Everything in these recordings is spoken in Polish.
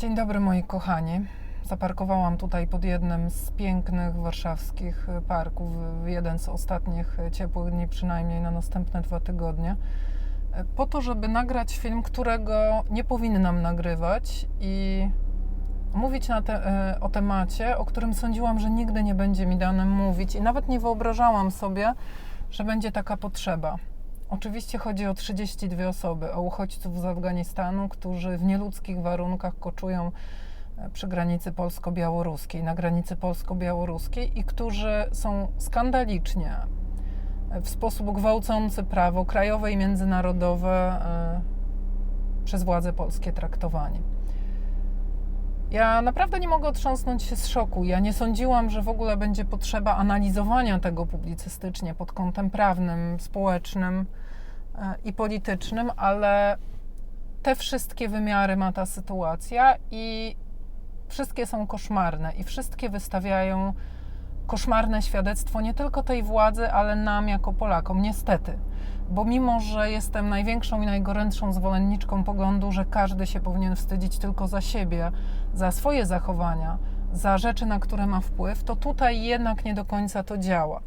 Dzień dobry moi kochani. Zaparkowałam tutaj pod jednym z pięknych warszawskich parków, w jeden z ostatnich ciepłych dni, przynajmniej na następne dwa tygodnie, po to, żeby nagrać film, którego nie powinnam nagrywać i mówić te, o temacie, o którym sądziłam, że nigdy nie będzie mi dane mówić i nawet nie wyobrażałam sobie, że będzie taka potrzeba. Oczywiście chodzi o 32 osoby, o uchodźców z Afganistanu, którzy w nieludzkich warunkach koczują e, przy granicy polsko-białoruskiej, na granicy polsko-białoruskiej i którzy są skandalicznie, e, w sposób gwałcący prawo krajowe i międzynarodowe e, przez władze polskie traktowani. Ja naprawdę nie mogę otrząsnąć się z szoku. Ja nie sądziłam, że w ogóle będzie potrzeba analizowania tego publicystycznie pod kątem prawnym, społecznym i politycznym, ale te wszystkie wymiary ma ta sytuacja i wszystkie są koszmarne i wszystkie wystawiają koszmarne świadectwo nie tylko tej władzy, ale nam jako Polakom, niestety. Bo mimo, że jestem największą i najgorętszą zwolenniczką poglądu, że każdy się powinien wstydzić tylko za siebie, za swoje zachowania, za rzeczy, na które ma wpływ, to tutaj jednak nie do końca to działa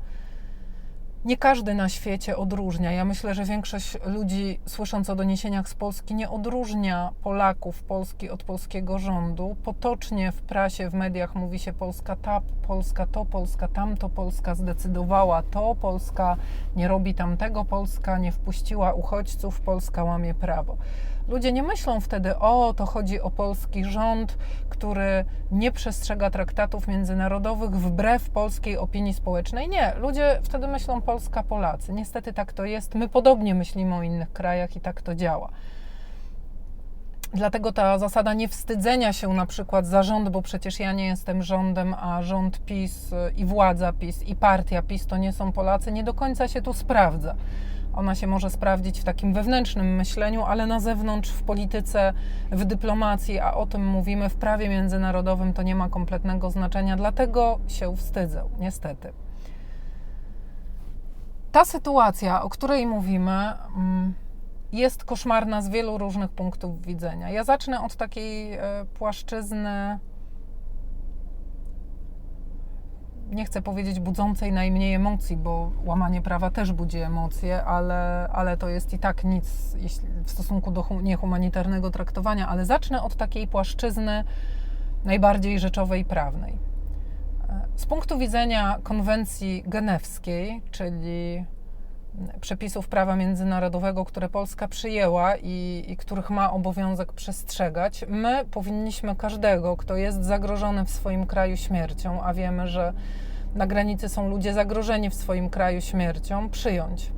nie każdy na świecie odróżnia. Ja myślę, że większość ludzi, słysząc o doniesieniach z Polski, nie odróżnia Polaków Polski od polskiego rządu. Potocznie w prasie, w mediach mówi się Polska ta, Polska to, Polska tamto, Polska zdecydowała to, Polska nie robi tamtego, Polska nie wpuściła uchodźców, Polska łamie prawo. Ludzie nie myślą wtedy, o, to chodzi o polski rząd, który nie przestrzega traktatów międzynarodowych wbrew polskiej opinii społecznej. Nie, ludzie wtedy myślą Polska, Polacy. Niestety tak to jest. My podobnie myślimy o innych krajach i tak to działa. Dlatego ta zasada niewstydzenia się na przykład za rząd, bo przecież ja nie jestem rządem, a rząd PiS i władza PiS i partia PiS to nie są Polacy, nie do końca się tu sprawdza. Ona się może sprawdzić w takim wewnętrznym myśleniu, ale na zewnątrz, w polityce, w dyplomacji, a o tym mówimy, w prawie międzynarodowym to nie ma kompletnego znaczenia, dlatego się wstydzę, niestety. Ta sytuacja, o której mówimy, mm, jest koszmarna z wielu różnych punktów widzenia. Ja zacznę od takiej e, płaszczyzny nie chcę powiedzieć budzącej najmniej emocji, bo łamanie prawa też budzi emocje, ale, ale to jest i tak nic w stosunku do niehumanitarnego traktowania. Ale zacznę od takiej płaszczyzny najbardziej rzeczowej prawnej. Z punktu widzenia konwencji genewskiej, czyli przepisów prawa międzynarodowego, które Polska przyjęła i, i, których ma obowiązek przestrzegać, my powinniśmy każdego, kto jest zagrożony w swoim kraju śmiercią, a wiemy, że na granicy są ludzie zagrożeni w swoim kraju śmiercią, przyjąć.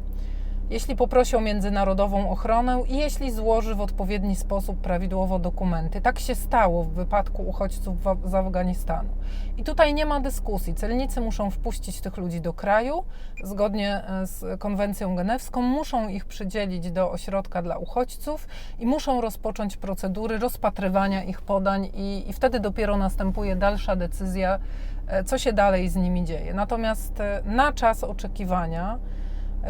Jeśli poprosi o międzynarodową ochronę i jeśli złoży w odpowiedni sposób prawidłowo dokumenty. Tak się stało w wypadku uchodźców z Afganistanu. I tutaj nie ma dyskusji. Celnicy muszą wpuścić tych ludzi do kraju, zgodnie e, z konwencją genewską, muszą ich przydzielić do ośrodka dla uchodźców i muszą rozpocząć procedury rozpatrywania ich podań, i, i wtedy dopiero następuje dalsza decyzja E, co się dalej z nimi dzieje. Natomiast e, na czas oczekiwania,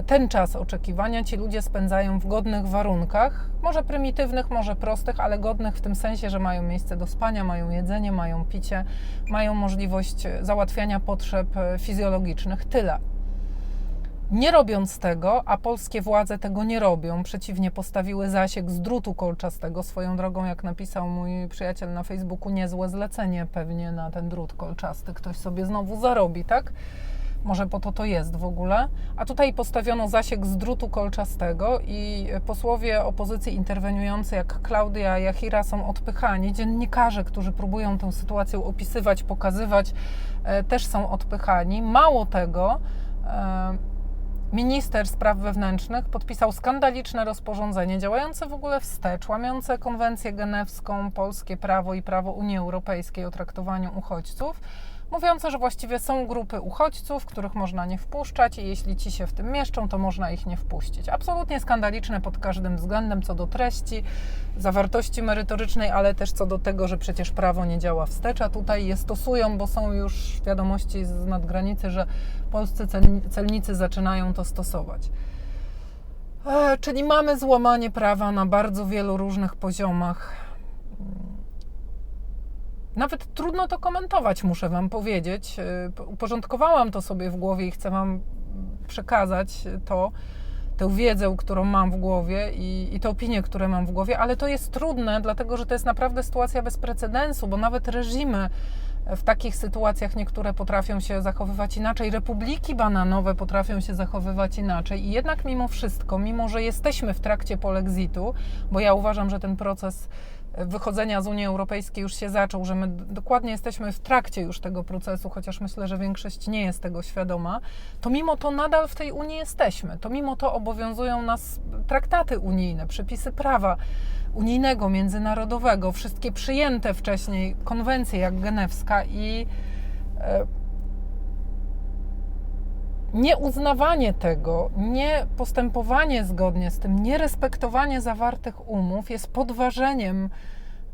ten czas oczekiwania ci ludzie spędzają w godnych warunkach, może prymitywnych, może prostych, ale godnych w tym sensie, że mają miejsce do spania, mają jedzenie, mają picie, mają możliwość załatwiania potrzeb fizjologicznych. Tyle. Nie robiąc tego, a polskie władze tego nie robią, przeciwnie, postawiły zasięg z drutu kolczastego. Swoją drogą, jak napisał mój przyjaciel na Facebooku, niezłe zlecenie pewnie na ten drut kolczasty. Ktoś sobie znowu zarobi, tak? Może po to to jest w ogóle. A tutaj postawiono zasięg z drutu kolczastego i posłowie opozycji interweniujący, jak Klaudia Jachira, są odpychani. Dziennikarze, którzy próbują tę sytuację opisywać, pokazywać, e, też są odpychani. Mało tego, e, minister spraw wewnętrznych podpisał skandaliczne rozporządzenie działające w ogóle wstecz, łamiące konwencję genewską, polskie prawo i prawo Unii Europejskiej o traktowaniu uchodźców mówiące, że właściwie są grupy uchodźców, których można nie wpuszczać i jeśli ci się w tym mieszczą, to można ich nie wpuścić. Absolutnie skandaliczne pod każdym względem, co do treści, zawartości merytorycznej, ale też co do tego, że przecież prawo nie działa wstecz, a tutaj je stosują, bo są już wiadomości z nadgranicy, że polscy celnicy zaczynają to stosować. E, czyli mamy złamanie prawa na bardzo wielu różnych poziomach nawet trudno to komentować, muszę Wam powiedzieć. Y, uporządkowałam to sobie w głowie i chcę Wam przekazać to, tę wiedzę, którą mam w głowie i, i te opinie, które mam w głowie, ale to jest trudne, dlatego że to jest naprawdę sytuacja bez precedensu, bo nawet reżimy w takich sytuacjach niektóre potrafią się zachowywać inaczej, republiki bananowe potrafią się zachowywać inaczej. I jednak mimo wszystko, mimo że jesteśmy w trakcie polexitu, bo ja uważam, że ten proces wychodzenia z Unii Europejskiej już się zaczął, że my dokładnie jesteśmy w trakcie już tego procesu, chociaż myślę, że większość nie jest tego świadoma, to mimo to nadal w tej Unii jesteśmy. To mimo to obowiązują nas traktaty unijne, przepisy prawa unijnego, międzynarodowego, wszystkie przyjęte wcześniej konwencje jak genewska i e, nieuznawanie tego, nie postępowanie zgodnie z tym, nierespektowanie zawartych umów jest podważeniem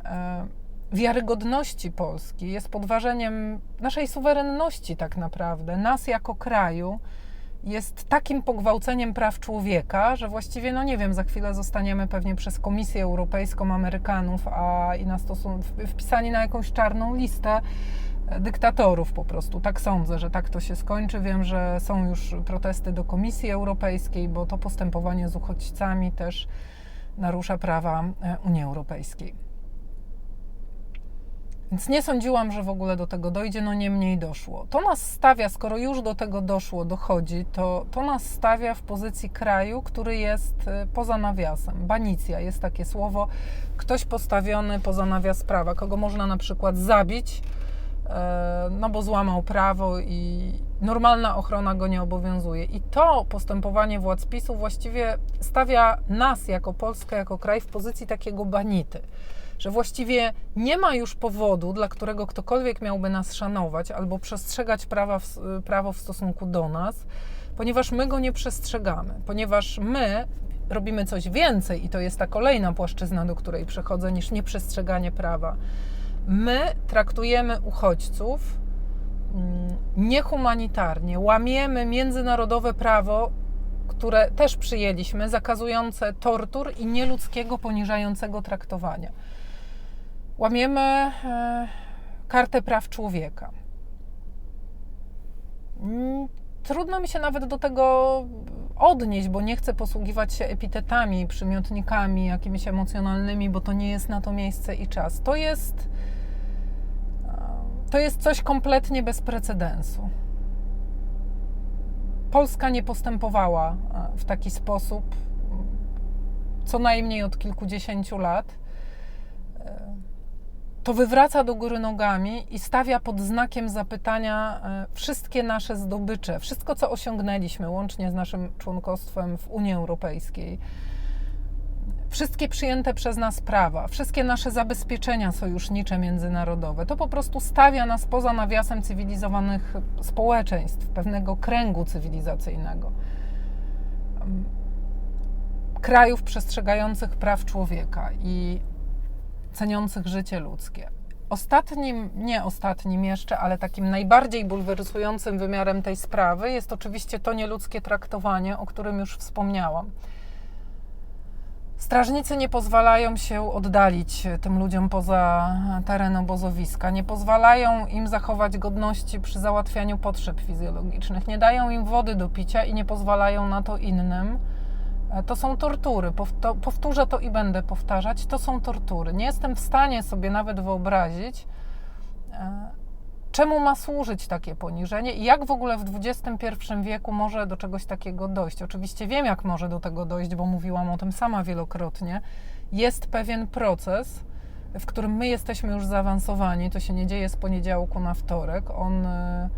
e, wiarygodności Polski, jest podważeniem naszej suwerenności tak naprawdę, nas jako kraju, jest takim pogwałceniem praw człowieka, że właściwie, no nie wiem, za chwilę zostaniemy pewnie przez Komisję Europejską Amerykanów, a i na stosun- wpisani na jakąś czarną listę dyktatorów po prostu. Tak sądzę, że tak to się skończy. Wiem, że są już protesty do Komisji Europejskiej, bo to postępowanie z uchodźcami też narusza prawa e, Unii Europejskiej. Więc nie sądziłam, że w ogóle do tego dojdzie, no niemniej doszło. To nas stawia, skoro już do tego doszło, dochodzi, to, to nas stawia w pozycji kraju, który jest e, poza nawiasem. Banicja jest takie słowo, ktoś postawiony poza nawias prawa, kogo można na przykład zabić, no bo złamał prawo i normalna ochrona go nie obowiązuje. I to postępowanie władz PiSu właściwie stawia nas jako Polskę, jako kraj w pozycji takiego banity, że właściwie nie ma już powodu, dla którego ktokolwiek miałby nas szanować albo przestrzegać prawa w, prawo w stosunku do nas, ponieważ my go nie przestrzegamy, ponieważ my robimy coś więcej i to jest ta kolejna płaszczyzna, do której przechodzę, niż nieprzestrzeganie prawa my traktujemy uchodźców mm, niehumanitarnie, łamiemy międzynarodowe prawo, które też przyjęliśmy, zakazujące tortur i nieludzkiego, poniżającego traktowania. Łamiemy e, kartę praw człowieka. Mm, trudno mi się nawet do tego odnieść, bo nie chcę posługiwać się epitetami, przymiotnikami jakimiś emocjonalnymi, bo to nie jest na to miejsce i czas. To jest to jest coś kompletnie bez precedensu. Polska nie postępowała e, w taki sposób co najmniej od kilkudziesięciu lat. E, to wywraca do góry nogami i stawia pod znakiem zapytania e, wszystkie nasze zdobycze, wszystko co osiągnęliśmy, łącznie z naszym członkostwem w Unii Europejskiej wszystkie przyjęte przez nas prawa, wszystkie nasze zabezpieczenia sojusznicze międzynarodowe, to po prostu stawia nas poza nawiasem cywilizowanych społeczeństw, pewnego kręgu cywilizacyjnego. Krajów przestrzegających praw człowieka i ceniących życie ludzkie. Ostatnim, nie ostatnim jeszcze, ale takim najbardziej bulwersującym wymiarem tej sprawy jest oczywiście to nieludzkie traktowanie, o którym już wspomniałam. Strażnicy nie pozwalają się oddalić tym ludziom poza teren obozowiska, nie pozwalają im zachować godności przy załatwianiu potrzeb fizjologicznych, nie dają im wody do picia i nie pozwalają na to innym. To są tortury. Powtórzę to i będę powtarzać. To są tortury. Nie jestem w stanie sobie nawet wyobrazić, e, czemu ma służyć takie poniżenie i jak w ogóle w XXI wieku może do czegoś takiego dojść. Oczywiście wiem, jak może do tego dojść, bo mówiłam o tym sama wielokrotnie. Jest pewien proces, w którym my jesteśmy już zaawansowani. To się nie dzieje z poniedziałku na wtorek. On y,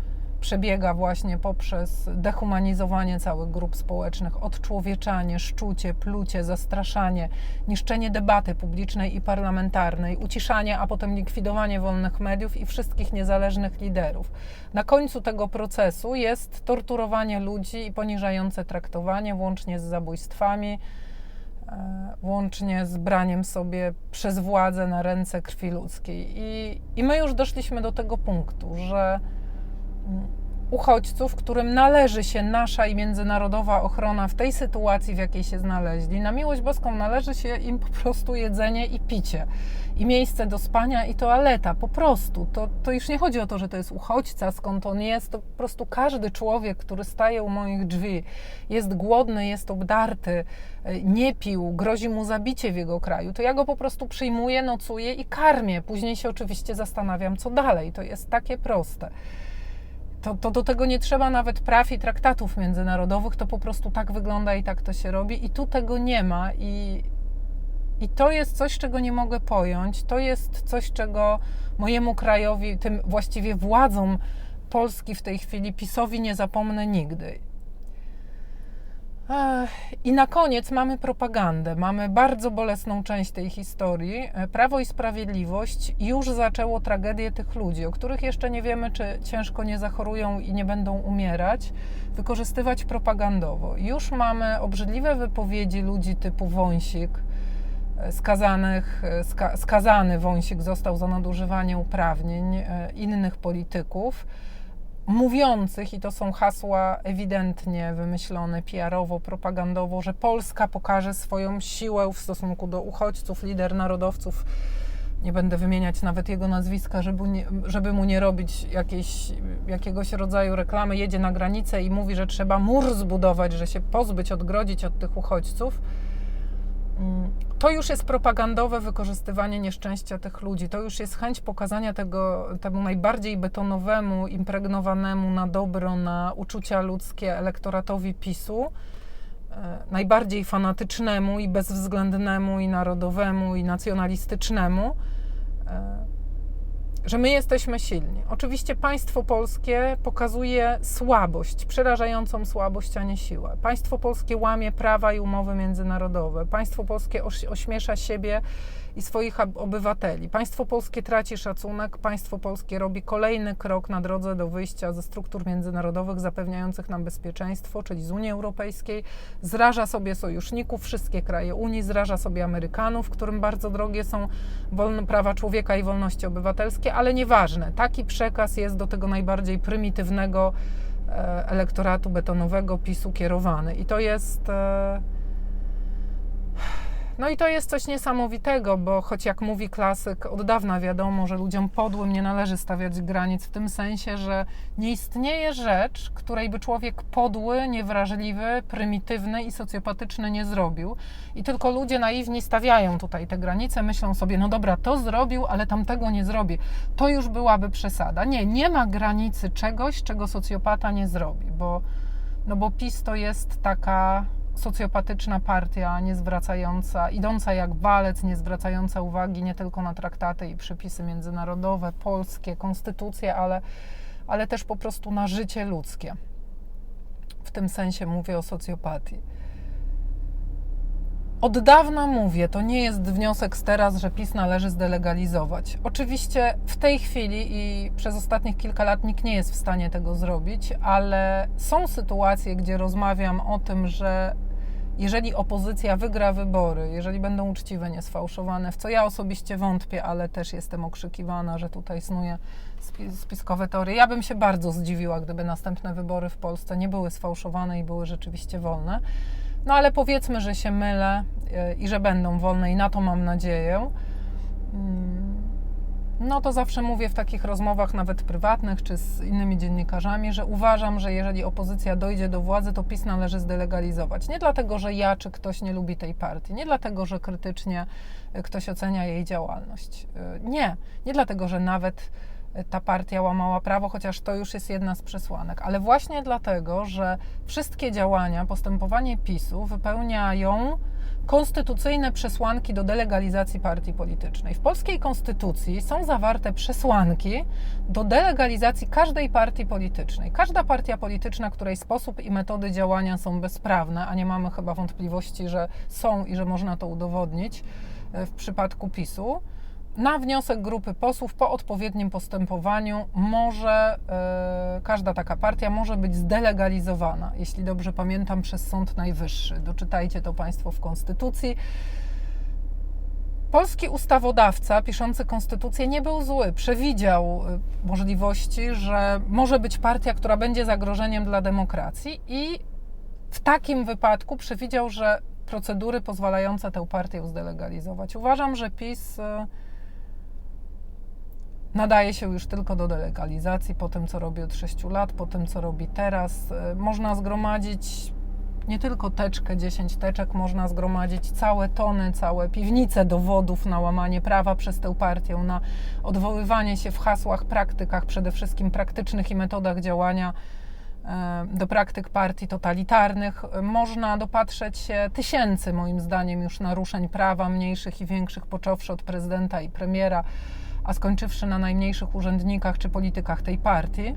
przebiega właśnie poprzez dehumanizowanie całych grup społecznych, odczłowieczanie, szczucie, plucie, zastraszanie, niszczenie debaty publicznej i parlamentarnej, uciszanie, a potem likwidowanie wolnych mediów i wszystkich niezależnych liderów. Na końcu tego procesu jest torturowanie ludzi i poniżające traktowanie, włącznie z zabójstwami e, włącznie z braniem sobie przez władzę na ręce krwi ludzkiej. I, I my już doszliśmy do tego punktu, że uchodźców, którym należy się nasza i międzynarodowa ochrona w tej sytuacji, w jakiej się znaleźli. Na miłość boską należy się im po prostu jedzenie i picie. i miejsce do spania i toaleta, po prostu. To, to już nie chodzi o to, że to jest uchodźca, skąd on jest, to po prostu każdy człowiek, który staje u moich drzwi, jest głodny, jest obdarty, nie pił, grozi mu zabicie w jego kraju, to ja go po prostu przyjmuję, nocuję i karmię. Później się oczywiście zastanawiam, co dalej. To jest takie proste. To, to, do tego nie trzeba nawet praw i traktatów międzynarodowych, to po prostu tak wygląda i tak to się robi. I tu tego nie ma. I, i to jest coś, czego nie mogę pojąć. To jest coś, czego mojemu krajowi, tym właściwie władzom Polski w tej chwili, PiSowi nie zapomnę nigdy. I na koniec mamy propagandę. Mamy bardzo bolesną część tej historii. Prawo i Sprawiedliwość już zaczęło tragedię tych ludzi, o których jeszcze nie wiemy, czy ciężko nie zachorują i nie będą umierać, wykorzystywać propagandowo. Już mamy obrzydliwe wypowiedzi ludzi typu Wąsik, skazanych, ska, skazany Wąsik został za nadużywanie uprawnień e, innych polityków mówiących, i to są hasła ewidentnie wymyślone PR-owo, propagandowo, że Polska pokaże swoją siłę w stosunku do uchodźców, lider narodowców. Nie będę wymieniać nawet jego nazwiska, żeby, nie, żeby mu nie robić jakiejś, jakiegoś rodzaju reklamy. Jedzie na granicę i mówi, że trzeba mur zbudować, że się pozbyć, odgrodzić od tych uchodźców. To już jest propagandowe wykorzystywanie nieszczęścia tych ludzi. To już jest chęć pokazania tego temu najbardziej betonowemu, impregnowanemu na dobro, na uczucia ludzkie elektoratowi PiSu, e, najbardziej fanatycznemu i bezwzględnemu, i narodowemu, i nacjonalistycznemu e, że my jesteśmy silni. Oczywiście państwo polskie pokazuje słabość, przerażającą słabość, a nie siłę. Państwo polskie łamie prawa i umowy międzynarodowe. Państwo polskie ośmiesza siebie i swoich obywateli. Państwo polskie traci szacunek, państwo polskie robi kolejny krok na drodze do wyjścia ze struktur międzynarodowych zapewniających nam bezpieczeństwo, czyli z Unii Europejskiej, zraża sobie sojuszników, wszystkie kraje Unii, zraża sobie Amerykanów, którym bardzo drogie są wolne prawa człowieka i wolności obywatelskie, ale nieważne. Taki przekaz jest do tego najbardziej prymitywnego e, elektoratu betonowego PiSu kierowany. I to jest. No i to jest coś niesamowitego, bo choć jak mówi klasyk, od dawna wiadomo, że ludziom podłym nie należy stawiać granic, w tym sensie, że nie istnieje rzecz, której by człowiek podły, niewrażliwy, prymitywny i socjopatyczny nie zrobił. I tylko ludzie naiwni stawiają tutaj te granice, myślą sobie, no dobra, to zrobił, ale tamtego nie zrobi. To już byłaby przesada. Nie, nie ma granicy czegoś, czego socjopata nie zrobi, bo, no bo PiS to jest taka socjopatyczna partia, nie zwracająca, idąca jak walec, nie zwracająca uwagi nie tylko na traktaty i przepisy międzynarodowe, polskie, konstytucje, ale, ale też po prostu na życie ludzkie. W tym sensie mówię o socjopatii. Od dawna mówię, to nie jest wniosek z teraz, że PiS należy zdelegalizować. Oczywiście w tej chwili i przez ostatnich kilka lat nikt nie jest w stanie tego zrobić, ale są sytuacje, gdzie rozmawiam o tym, że jeżeli opozycja wygra wybory, jeżeli będą uczciwe, niesfałszowane, w co ja osobiście wątpię, ale też jestem okrzykiwana, że tutaj snuje spiskowe teorie. Ja bym się bardzo zdziwiła, gdyby następne wybory w Polsce nie były sfałszowane i były rzeczywiście wolne. No ale powiedzmy, że się mylę y, i że będą wolne i na to mam nadzieję. Mm, no to zawsze mówię w takich rozmowach, nawet prywatnych czy z innymi dziennikarzami, że uważam, że jeżeli opozycja dojdzie do władzy, to PiS należy zdelegalizować. Nie dlatego, że ja czy ktoś nie lubi tej partii, nie dlatego, że krytycznie ktoś ocenia jej działalność. Y, nie, nie dlatego, że nawet ta partia łamała prawo, chociaż to już jest jedna z przesłanek, ale właśnie dlatego, że wszystkie działania, postępowanie PiSu wypełniają konstytucyjne przesłanki do delegalizacji partii politycznej. W polskiej konstytucji są zawarte przesłanki do delegalizacji każdej partii politycznej. Każda partia polityczna, której sposób i metody działania są bezprawne, a nie mamy chyba wątpliwości, że są i że można to udowodnić e, w przypadku PiSu, na wniosek grupy posłów po odpowiednim postępowaniu może e, każda taka partia może być zdelegalizowana, jeśli dobrze pamiętam, przez Sąd Najwyższy. Doczytajcie to Państwo w Konstytucji. Polski ustawodawca piszący konstytucję nie był zły. Przewidział e, możliwości, że może być partia, która będzie zagrożeniem dla demokracji, i w takim wypadku przewidział, że procedury pozwalające tę partię zdelegalizować. Uważam, że PiS e, nadaje się już tylko do delegalizacji po tym, co robi od 6 lat, po tym, co robi teraz. E, Można zgromadzić nie tylko teczkę, 10 teczek, można zgromadzić całe tony, całe piwnice dowodów na łamanie prawa przez tę partię, na odwoływanie się w hasłach, praktykach, przede wszystkim praktycznych i metodach działania e, do praktyk partii totalitarnych. E, Można dopatrzeć się tysięcy, moim zdaniem, już naruszeń prawa, mniejszych i większych, począwszy od prezydenta i premiera, a skończywszy na najmniejszych urzędnikach czy politykach tej partii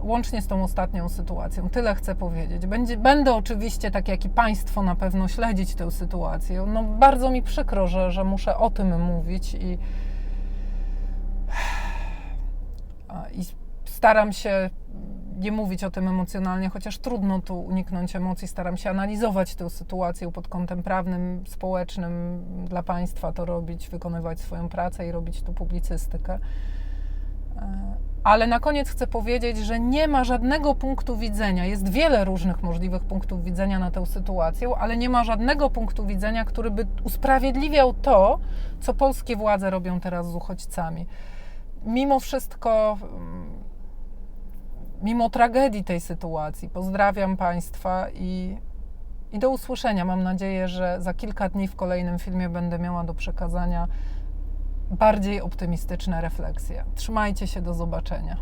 łącznie z tą ostatnią sytuacją. Tyle chcę powiedzieć. Będzie, będę oczywiście, tak jak i Państwo, na pewno śledzić tę sytuację. No, bardzo mi przykro, że, że muszę o tym mówić i, i staram się nie mówić o tym emocjonalnie, chociaż trudno tu uniknąć emocji. Staram się analizować tę sytuację pod kątem prawnym, społecznym, dla Państwa to robić, wykonywać swoją pracę i robić tu publicystykę. E, Ale na koniec chcę powiedzieć, że nie ma żadnego punktu widzenia. Jest wiele różnych możliwych punktów widzenia na tę sytuację, ale nie ma żadnego punktu widzenia, który by usprawiedliwiał to, co polskie władze robią teraz z uchodźcami. Mimo wszystko, mm, mimo tragedii tej sytuacji, pozdrawiam Państwa i, i do usłyszenia. Mam nadzieję, że za kilka dni w kolejnym filmie będę miała do przekazania bardziej optymistyczne refleksje. Trzymajcie się, do zobaczenia.